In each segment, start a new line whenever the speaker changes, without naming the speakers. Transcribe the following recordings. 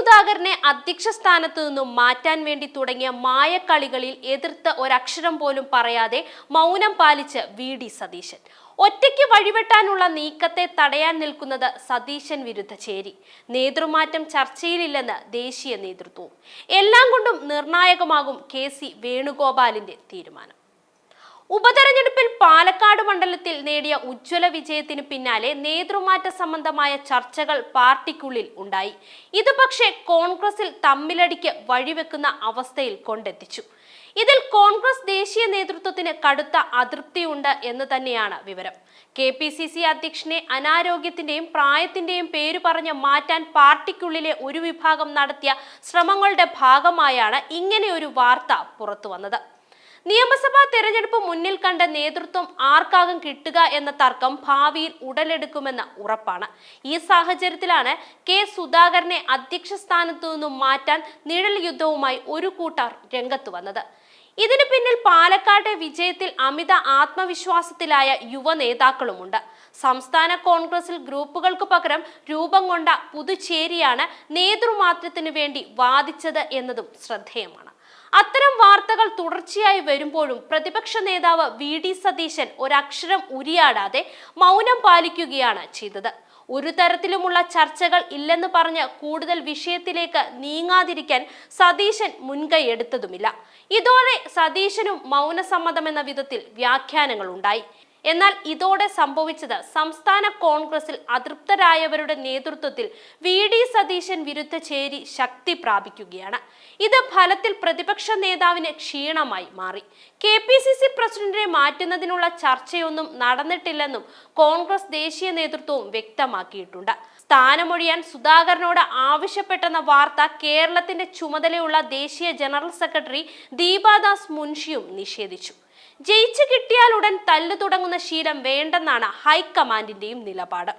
സുധാകരനെ അധ്യക്ഷ സ്ഥാനത്തു നിന്നും മാറ്റാൻ വേണ്ടി തുടങ്ങിയ മായക്കളികളിൽ എതിർത്ത് ഒരക്ഷരം പോലും പറയാതെ മൗനം പാലിച്ച് വി ഡി സതീശൻ. ഒറ്റയ്ക്ക് വഴിവെട്ടാനുള്ള നീക്കത്തെ തടയാൻ നിൽക്കുന്നത് സതീശൻ വിരുദ്ധ ചേരി. നേതൃമാറ്റം ചർച്ചയിലില്ലെന്ന് ദേശീയ നേതൃത്വവും. എല്ലാം കൊണ്ടും നിർണായകമാകും കെ സി വേണുഗോപാലിന്റെ തീരുമാനം. ഉപതെരഞ്ഞെടുപ്പിൽ പാലക്കാട് മണ്ഡലത്തിൽ നേടിയ ഉജ്ജ്വല വിജയത്തിന് പിന്നാലെ നേതൃമാറ്റ സംബന്ധമായ ചർച്ചകൾ പാർട്ടിക്കുള്ളിൽ ഉണ്ടായി. ഇത് പക്ഷേ കോൺഗ്രസിൽ തമ്മിലടിക്ക് വഴിവെക്കുന്ന അവസ്ഥയിൽ കൊണ്ടെത്തിച്ചു. ഇതിൽ കോൺഗ്രസ് ദേശീയ നേതൃത്വത്തിന് കടുത്ത അതൃപ്തിയുണ്ട് എന്ന് തന്നെയാണ് വിവരം. കെ പി സി സി അധ്യക്ഷനെ അനാരോഗ്യത്തിന്റെയും പ്രായത്തിന്റെയും പേര് പറഞ്ഞ് മാറ്റാൻ പാർട്ടിക്കുള്ളിലെ ഒരു വിഭാഗം നടത്തിയ ശ്രമങ്ങളുടെ ഭാഗമായാണ് ഇങ്ങനെ ഒരു വാർത്ത പുറത്തു വന്നത് നിയമസഭാ തെരഞ്ഞെടുപ്പ് മുന്നിൽ കണ്ട നേതൃത്വം ആർക്കാകും കിട്ടുക എന്ന തർക്കം ഭാവിയിൽ ഉടലെടുക്കുമെന്ന ഉറപ്പാണ്. ഈ സാഹചര്യത്തിലാണ് കെ സുധാകരനെ അധ്യക്ഷ സ്ഥാനത്തു നിന്നും മാറ്റാൻ നിഴൽ യുദ്ധവുമായി ഒരു കൂട്ടർ രംഗത്ത് വന്നത്. ഇതിനു പിന്നിൽ പാലക്കാട്ടെ വിജയത്തിൽ അമിത ആത്മവിശ്വാസത്തിലായ യുവ നേതാക്കളുമുണ്ട്. സംസ്ഥാന കോൺഗ്രസിൽ ഗ്രൂപ്പുകൾക്ക് പകരം രൂപം കൊണ്ട പുതുച്ചേരിയാണ് നേതൃമാറ്റത്തിനു വേണ്ടി വാദിച്ചത് എന്നതും ശ്രദ്ധേയമാണ്. അത്തരം വാർത്തകൾ തുടർച്ചയായി വരുമ്പോഴും പ്രതിപക്ഷ നേതാവ് വി ഡി സതീശൻ ഒരക്ഷരം ഉരിയാടാതെ മൗനം പാലിക്കുകയാണ് ചെയ്തത്. ഒരു തരത്തിലുമുള്ള ചർച്ചകൾ ഇല്ലെന്ന് പറഞ്ഞ് കൂടുതൽ വിഷയത്തിലേക്ക് നീങ്ങാതിരിക്കാൻ സതീശൻ മുൻകൈ എടുത്തതുമില്ല. ഇതോടെ സതീശനും മൗനസമ്മതമെന്ന വിധത്തിൽ വ്യാഖ്യാനങ്ങൾ ഉണ്ടായി എന്നാൽ ഇതോടെ സംഭവിച്ചത് സംസ്ഥാന കോൺഗ്രസിൽ അതൃപ്തരായവരുടെ നേതൃത്വത്തിൽ വി ഡി സതീശൻ വിരുദ്ധ ചേരി ശക്തി പ്രാപിക്കുകയാണ്. ഇത് ഫലത്തിൽ പ്രതിപക്ഷ നേതാവിന് ക്ഷീണമായി മാറി. കെ പി സി സി പ്രസിഡന്റിനെ മാറ്റുന്നതിനുള്ള ചർച്ചയൊന്നും നടന്നിട്ടില്ലെന്നും കോൺഗ്രസ് ദേശീയ നേതൃത്വവും വ്യക്തമാക്കിയിട്ടുണ്ട്. സ്ഥാനമൊഴിയാൻ സുധാകരനോട് ആവശ്യപ്പെട്ടെന്ന വാർത്ത കേരളത്തിന്റെ ചുമതലയുള്ള ദേശീയ ജനറൽ സെക്രട്ടറി ദീപാദാസ് മുൻഷിയും നിഷേധിച്ചു. ജയിച്ചു കിട്ടിയാൽ ഉടൻ തല്ലു തുടങ്ങുന്ന ശീലം വേണ്ടെന്നാണ് ഹൈക്കമാൻഡിന്റെയും നിലപാട്.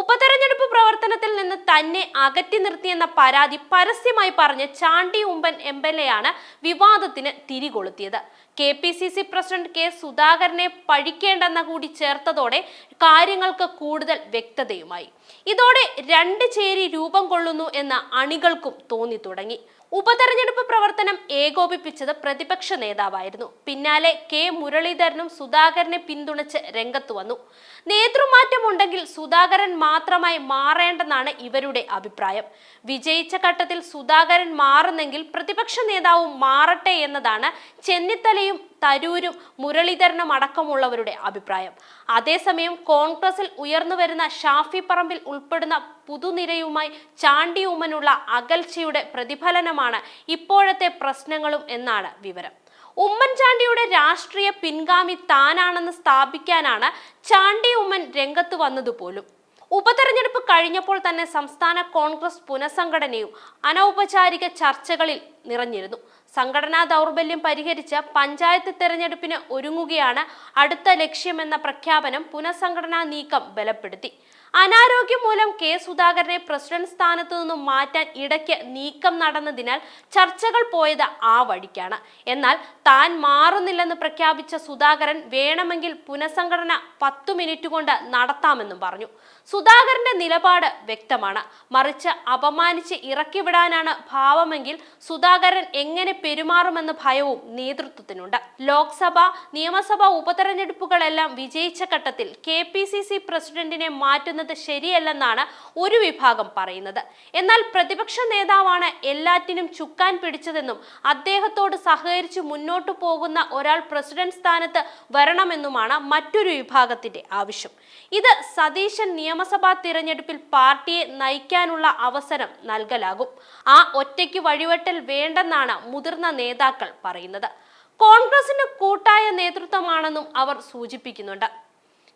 ഉപതെരഞ്ഞെടുപ്പ് പ്രവർത്തനത്തിൽ നിന്ന് തന്നെ അകറ്റി നിർത്തിയെന്ന പരാതി പരസ്യമായി പറഞ്ഞ് ചാണ്ടി ഉമ്പൻ എം എൽ എ ആണ് വിവാദത്തിന് തിരികൊളുത്തിയത്. K P C C president K സുധാകരനെ പഴിക്കേണ്ടെന്ന കൂടി ചേർത്തതോടെ കാര്യങ്ങൾക്ക് കൂടുതൽ വ്യക്തതയുമായി. ഇതോടെ രണ്ട് ചേരി രൂപം കൊള്ളുന്നു എന്ന് അണികൾക്കും തോന്നി തുടങ്ങി. ഉപതെരഞ്ഞെടുപ്പ് പ്രവർത്തനം ഏകോപിപ്പിച്ചത് പ്രതിപക്ഷ നേതാവായിരുന്നു. പിന്നാലെ കെ മുരളീധരനും സുധാകരനെ പിന്തുണച്ച് രംഗത്ത് വന്നു. നേതൃമാറ്റമുണ്ടെങ്കിൽ സുധാകരൻ മാത്രമായി മാറേണ്ടെന്നാണ് ഇവരുടെ അഭിപ്രായം. വിജയിച്ച ഘട്ടത്തിൽ സുധാകരൻ മാറുന്നെങ്കിൽ പ്രതിപക്ഷ നേതാവും മാറട്ടെ എന്നതാണ് ചെന്നിത്തലയും തരൂരും മുരളീധരനും അടക്കമുള്ളവരുടെ അഭിപ്രായം. അതേസമയം കോൺഗ്രസിൽ ഉയർന്നു വരുന്ന ഷാഫി പറമ്പിൽ ഉൾപ്പെടുന്ന പുതുനിരയുമായി ചാണ്ടി ഉമ്മനുള്ള അകൽച്ചയുടെ പ്രതിഫലനമാണ് ഇപ്പോഴത്തെ പ്രശ്നങ്ങളും എന്നാണ് വിവരം. ഉമ്മൻചാണ്ടിയുടെ രാഷ്ട്രീയ പിൻഗാമി താനാണെന്ന് സ്ഥാപിക്കാനാണ് ചാണ്ടി ഉമ്മൻ രംഗത്ത് വന്നതുപോലും. ഉപതെരഞ്ഞെടുപ്പ് കഴിഞ്ഞപ്പോൾ തന്നെ സംസ്ഥാന കോൺഗ്രസ് പുനഃസംഘടനയും അനൗപചാരിക ചർച്ചകളിൽ നിറഞ്ഞിരുന്നു. സംഘടനാ ദൗർബല്യം പരിഹരിച്ച് പഞ്ചായത്ത് തെരഞ്ഞെടുപ്പിന് ഒരുങ്ങുകയാണ് അടുത്ത ലക്ഷ്യമെന്ന പ്രഖ്യാപനം പുനഃസംഘടനാ നീക്കം ബലപ്പെടുത്തി. അനാരോഗ്യം മൂലം കെ സുധാകരനെ പ്രസിഡന്റ് സ്ഥാനത്തു നിന്നും മാറ്റാൻ ഇടയ്ക്ക് നീക്കം നടന്നതിനാൽ ചർച്ചകൾ പോയത് ആ വഴിക്കാണ്. എന്നാൽ താൻ മാറുന്നില്ലെന്ന് പ്രഖ്യാപിച്ച സുധാകരൻ വേണമെങ്കിൽ പുനഃസംഘടന പത്തു മിനിറ്റ് കൊണ്ട് നടത്താമെന്നും പറഞ്ഞു. സുധാകരന്റെ നിലപാട് വ്യക്തമാണ്. മറിച്ച് അപമാനിച്ച് ഇറക്കിവിടാനാണ് ഭാവമെങ്കിൽ സുധാകരൻ എങ്ങനെ പെരുമാറുമെന്ന ഭയവും നേതൃത്വത്തിനുണ്ട്. ലോക്സഭ നിയമസഭാ ഉപതെരഞ്ഞെടുപ്പുകളെല്ലാം വിജയിച്ച ഘട്ടത്തിൽ കെ പി സി സി പ്രസിഡന്റിനെ മാറ്റുന്നത് ശരിയല്ലെന്നാണ് ഒരു വിഭാഗം പറയുന്നത്. എന്നാൽ പ്രതിപക്ഷ നേതാവാണ് എല്ലാറ്റിനും ചുക്കാൻ പിടിച്ചതെന്നും അദ്ദേഹത്തോട് സഹകരിച്ച് മുന്നോട്ടു പോകുന്ന ഒരാൾ പ്രസിഡന്റ് സ്ഥാനത്ത് വരണമെന്നുമാണ് മറ്റൊരു വിഭാഗത്തിന്റെ ആവശ്യം. ഇത് സതീശൻ നിയമസഭാ തിരഞ്ഞെടുപ്പിൽ പാർട്ടിയെ നയിക്കാനുള്ള അവസരം നൽകലാകും. ആ ഒറ്റയ്ക്ക് വഴിവെട്ടൽ വേണ്ടെന്നാണ് മുതിർന്ന നേതാക്കൾ പറയുന്നത്. കോൺഗ്രസിന് കൂട്ടായ നേതൃത്വമാണെന്നും അവർ സൂചിപ്പിക്കുന്നുണ്ട്.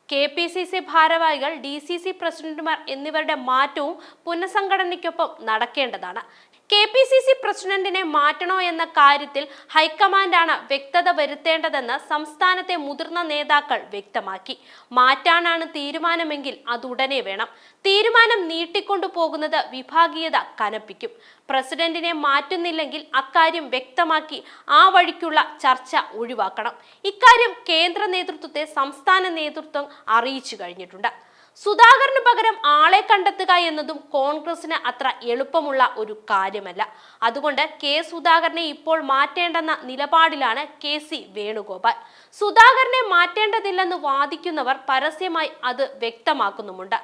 കെ പി സി സി ഭാരവാഹികൾ ഡി സി സി പ്രസിഡന്റുമാർ എന്നിവരുടെ മാറ്റവും പുനഃസംഘടനയ്ക്കൊപ്പം നടക്കേണ്ടതാണ്. കെ പി സി സി പ്രസിഡന്റിനെ മാറ്റണോ എന്ന കാര്യത്തിൽ ഹൈക്കമാൻഡാണ് വ്യക്തത വരുത്തേണ്ടതെന്ന് സംസ്ഥാനത്തെ മുതിർന്ന നേതാക്കൾ വ്യക്തമാക്കി. മാറ്റാനാണ് തീരുമാനമെങ്കിൽ അതുടനെ വേണം. തീരുമാനം നീട്ടിക്കൊണ്ടു പോകുന്നത് വിഭാഗീയത കനപ്പിക്കും. പ്രസിഡന്റിനെ മാറ്റുന്നില്ലെങ്കിൽ അക്കാര്യം വ്യക്തമാക്കി ആ വഴിക്കുള്ള ചർച്ച ഒഴിവാക്കണം. ഇക്കാര്യം കേന്ദ്ര നേതൃത്വത്തെ സംസ്ഥാന നേതൃത്വം അറിയിച്ചു കഴിഞ്ഞിട്ടുണ്ട്. സുധാകരന് പകരം ആളെ കണ്ടെത്തുക എന്നതും കോൺഗ്രസിന് അത്ര എളുപ്പമുള്ള ഒരു കാര്യമല്ല. അതുകൊണ്ട് കെ സുധാകരനെ ഇപ്പോൾ മാറ്റേണ്ടെന്ന നിലപാടിലാണ് കെ സി വേണുഗോപാൽ. സുധാകരനെ മാറ്റേണ്ടതില്ലെന്ന് വാദിക്കുന്നവർ പരസ്യമായി അത് വ്യക്തമാക്കുന്നുമുണ്ട്.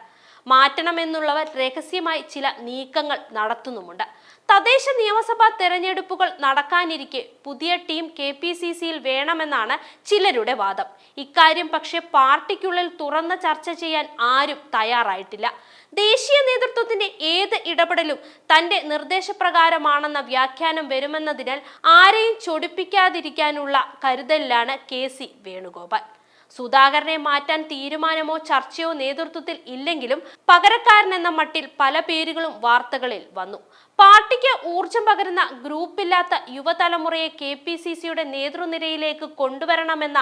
മാറ്റണമെന്നുള്ളവർ രഹസ്യമായി ചില നീക്കങ്ങൾ നടത്തുന്നുമുണ്ട്. തദ്ദേശ നിയമസഭാ തെരഞ്ഞെടുപ്പുകൾ നടക്കാനിരിക്കെ പുതിയ ടീം കെ പി സി സിയിൽ വേണമെന്നാണ് ചിലരുടെ വാദം. ഇക്കാര്യം പക്ഷെ പാർട്ടിക്കുള്ളിൽ തുറന്ന ചർച്ച ചെയ്യാൻ ആരും തയ്യാറായിട്ടില്ല. ദേശീയ നേതൃത്വത്തിന്റെ ഏത് ഇടപെടലും തന്റെ നിർദ്ദേശപ്രകാരമാണെന്ന വ്യാഖ്യാനം വരുമെന്നതിനാൽ ആരെയും ചൊടിപ്പിക്കാതിരിക്കാനുള്ള കരുതലിലാണ് കെ സി വേണുഗോപാൽ. സുധാകരനെ മാറ്റാൻ തീരുമാനമോ ചർച്ചയോ നേതൃത്വത്തിൽ ഇല്ലെങ്കിലും പകരക്കാരൻ എന്ന മട്ടിൽ പല പേരുകളും വാർത്തകളിൽ വന്നു. പാർട്ടിക്ക് ഊർജം പകരുന്ന ഗ്രൂപ്പില്ലാത്ത യുവതലമുറയെ കെ പി സി സിയുടെ നേതൃനിരയിലേക്ക് കൊണ്ടുവരണമെന്ന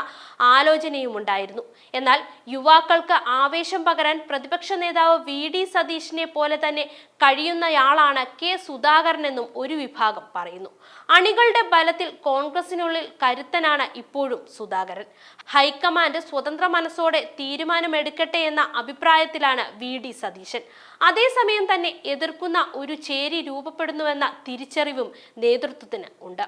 ആലോചനയും ഉണ്ടായിരുന്നു എന്നാൽ യുവാക്കൾക്ക് ആവേശം പകരാൻ പ്രതിപക്ഷ നേതാവ് വി ഡി സതീഷിനെ പോലെ തന്നെ കഴിയുന്നയാളാണ് കെ സുധാകരൻ എന്നും ഒരു വിഭാഗം പറയുന്നു. അണികളുടെ ബലത്തിൽ കോൺഗ്രസിനുള്ളിൽ കരുത്തനാണ് ഇപ്പോഴും സുധാകരൻ. ഹൈക്കമാൻഡ് സ്വതന്ത്ര മനസ്സോടെ തീരുമാനമെടുക്കട്ടെ എന്ന അഭിപ്രായത്തിലാണ് വി ഡി സതീശൻ. അതേസമയം തന്നെ എതിർക്കുന്ന ഒരു ചേരി രൂപപ്പെടുന്നുവെന്ന തിരിച്ചറിവും നേതൃത്വത്തിന് ഉണ്ട്.